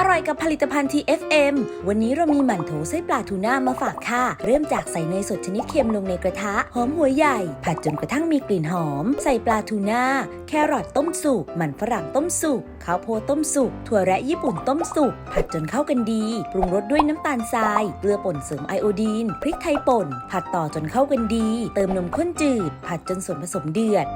อร่อยกับผลิตภัณฑ์ TFM วันนี้เรามีหมั่นโถไส้ปลาทูน่ามาฝากค่ะ เริ่มจากใส่เนยสดชนิดเค็มลงในกระทะ หอมหัวใหญ่ ผัดจนกระทั่งมีกลิ่นหอม ใส่ปลาทูน่า แครอทต้มสุก มันฝรั่งต้มสุก ข้าวโพดต้มสุก ถั่วแระญี่ปุ่นต้มสุก ผัดจนเข้ากันดี ปรุงรสด้วยน้ำตาลทราย เกลือป่นเสริมไอโอดีน พริกไทยป่น ผัดต่อจนเข้ากันดี เติมนมข้นจืด ผัดจนส่วนผสมเดือด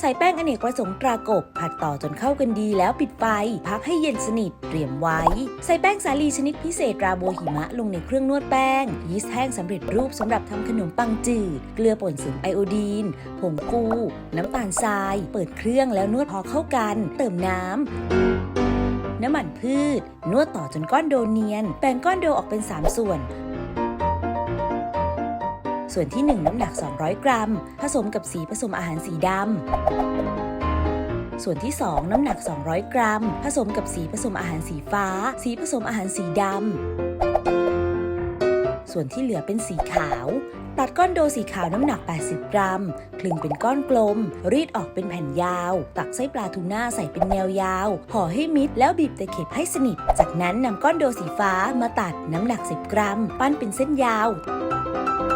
ใส่แป้งอเนกประสงค์ตรากบ ผัดต่อจนเข้ากันดีแล้วปิดไฟ พักให้เย็นสนิท เตรียมไว้ ใส่แป้งสาลีชนิดพิเศษราโบหิมะลงในเครื่องนวดแป้ง ยีสต์แห้งสำเร็จรูปสำหรับทำขนมปังจืด เกลือป่นเสริมไอโอดีน ผงฟูน้ำตาลทราย เปิดเครื่องแล้วนวดพอเข้ากัน เติมน้ำน้ำมันพืช นวดต่อจนก้อนโดเนียน แบ่งก้อนโดออกเป็น 3 ส่วน ส่วนที่ 1 น้ำหนัก 200 กรัม ผสมกับสีผสมอาหารสีดำ ส่วนที่ 2 น้ำหนัก 200 กรัม ผสมกับสีผสมอาหารสีฟ้า สีผสมอาหารสีดำ ส่วนที่เหลือเป็นสีขาว ตัดก้อนโดสีขาวน้ำหนัก 80 กรัม คลึงเป็นก้อนกลม รีดออกเป็นแผ่นยาว ตักไส้ปลาทูน่าใส่เป็นแนวยาวห่อให้มิดแล้วบีบตะเข็บให้สนิท จากนั้นนำก้อนโดสีฟ้ามาตัดน้ำหนัก 10 กรัม ปั้นเป็นเส้นยาว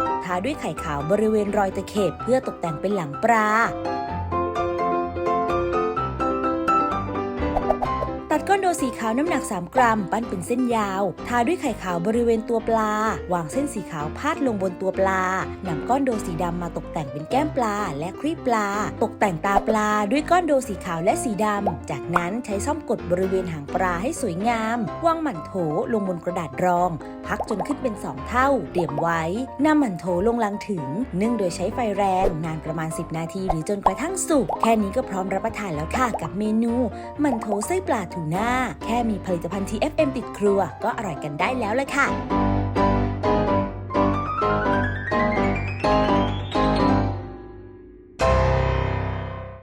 ทาด้วยไข่ขาวบริเวณรอยตะเข็บเพื่อตกแต่งเป็นหลังปลาตัดก้อนโดสีขาวน้ำหนัก 3 กรัม ปั้นเป็นเส้นยาว ทาด้วยไข่ขาวบริเวณตัวปลา วางเส้นสีขาวพาดลงบนตัวปลานำก้อนโดสีดำมาตกแต่งเป็นแก้มปลา และครีบปลา ตกแต่งตาปลาด้วยก้อนโดสีขาวและสีดำ จากนั้นใช้ซ่อมกดบริเวณหางปลาให้สวยงาม วางหมั่นโถลงบนกระดาษรอง พักจนขึ้นเป็น 2 เท่า เตรียมไว้นำหมั่นโถลงลังถึง นึ่งโดยใช้ไฟแรงนานประมาณ 10 นาทีหรือจนกระทั่งสุก แค่นี้ก็พร้อมรับประทานแล้วค่ะกับเมนูหมั่นโถไส้ปลาทูน่า แค่มีผลิตภัณฑ์ TFM ติดครัว ก็อร่อยกันได้แล้วเลยค่ะ